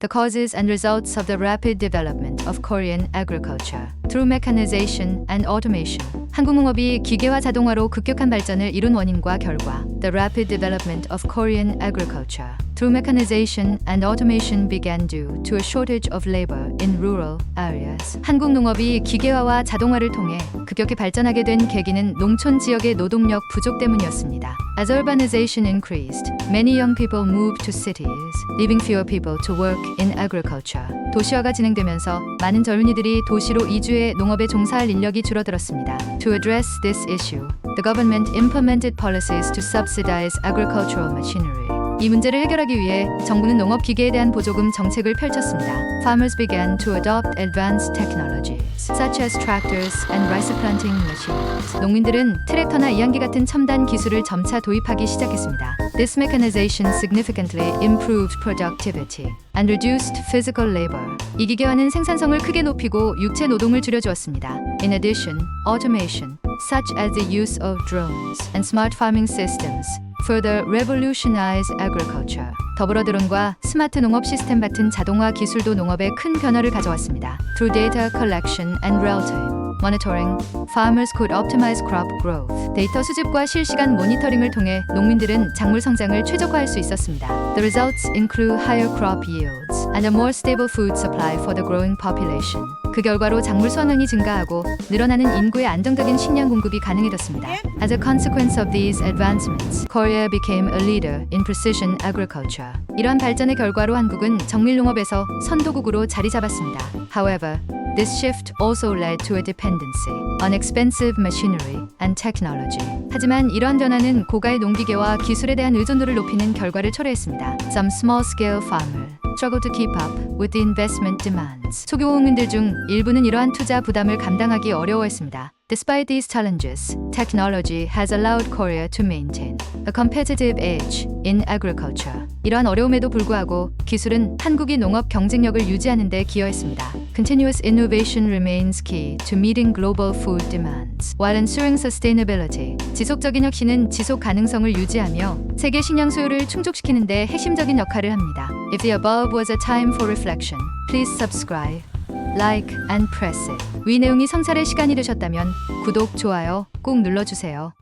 the causes and results of the rapid development of Korean agriculture through mechanization and automation. 한국 농업이 기계화 자동화로 급격한 발전을 이룬 원인과 결과. The rapid development of Korean agriculture through mechanization and automation began due to a shortage of labor in rural areas. 한국 농업이 기계화와 자동화를 통해 급격히 발전하게 된 계기는 농촌 지역의 노동력 부족 때문이었습니다. As urbanization increased, many young people moved to cities, leaving fewer people to work in agriculture. 도시화가 진행되면서 많은 젊은이들이 도시로 이주해 농업에 종사할 인력이 줄어들었습니다. To address this issue, the government implemented policies to subsidize agricultural machinery. 이 문제를 해결하기 위해 정부는 농업 기계에 대한 보조금 정책을 펼쳤습니다. Farmers began to adopt advanced technologies such as tractors and rice planting machines. 농민들은 트랙터나 이항기 같은 첨단 기술을 점차 도입하기 시작했습니다. This mechanization significantly improved productivity and reduced physical labor. 이 기계화는 생산성을 크게 높이고 육체 노동을 줄여주었습니다. In addition, automation, such as the use of drones and smart farming systems, further revolutionize agriculture. 더불어 드론과 스마트 농업 시스템 같은 자동화 기술도 농업에 큰 변화를 가져왔습니다. Through data collection and real-time monitoring, farmers could optimize crop growth. 데이터 수집과 실시간 모니터링을 통해 농민들은 작물 성장을 최적화할 수 있었습니다. The results include higher crop yields and a more stable food supply for the growing population. 그 결과로 작물 수확량이 증가하고 늘어나는 인구의 안정적인 식량 공급이 가능해졌습니다. As a consequence of these advancements, Korea became a leader in precision agriculture. 이러한 발전의 결과로 한국은 정밀 농업에서 선도국으로 자리 잡았습니다. However, This shift also led to a dependency on expensive machinery and technology. 하지만 이러한 변화는 고가의 농기계와 기술에 대한 의존도를 높이는 결과를 초래했습니다. Some small-scale farmers struggle to keep up with the investment demands. 소규모민들 중 일부는 이러한 투자 부담을 감당하기 어려워했습니다. Despite these challenges, technology has allowed Korea to maintain a competitive edge in agriculture. 이러한 어려움에도 불구하고 기술은 한국이 농업 경쟁력을 유지하는 데 기여했습니다. Continuous innovation remains key to meeting global food demands while ensuring sustainability. 지속적인 혁신은 지속 가능성을 유지하며 세계 식량 수요를 충족시키는 데 핵심적인 역할을 합니다. If the above was a time for reflection, please subscribe. like and press. 위 내용이 성찰의 시간이 되셨다면 구독, 좋아요 꼭 눌러주세요.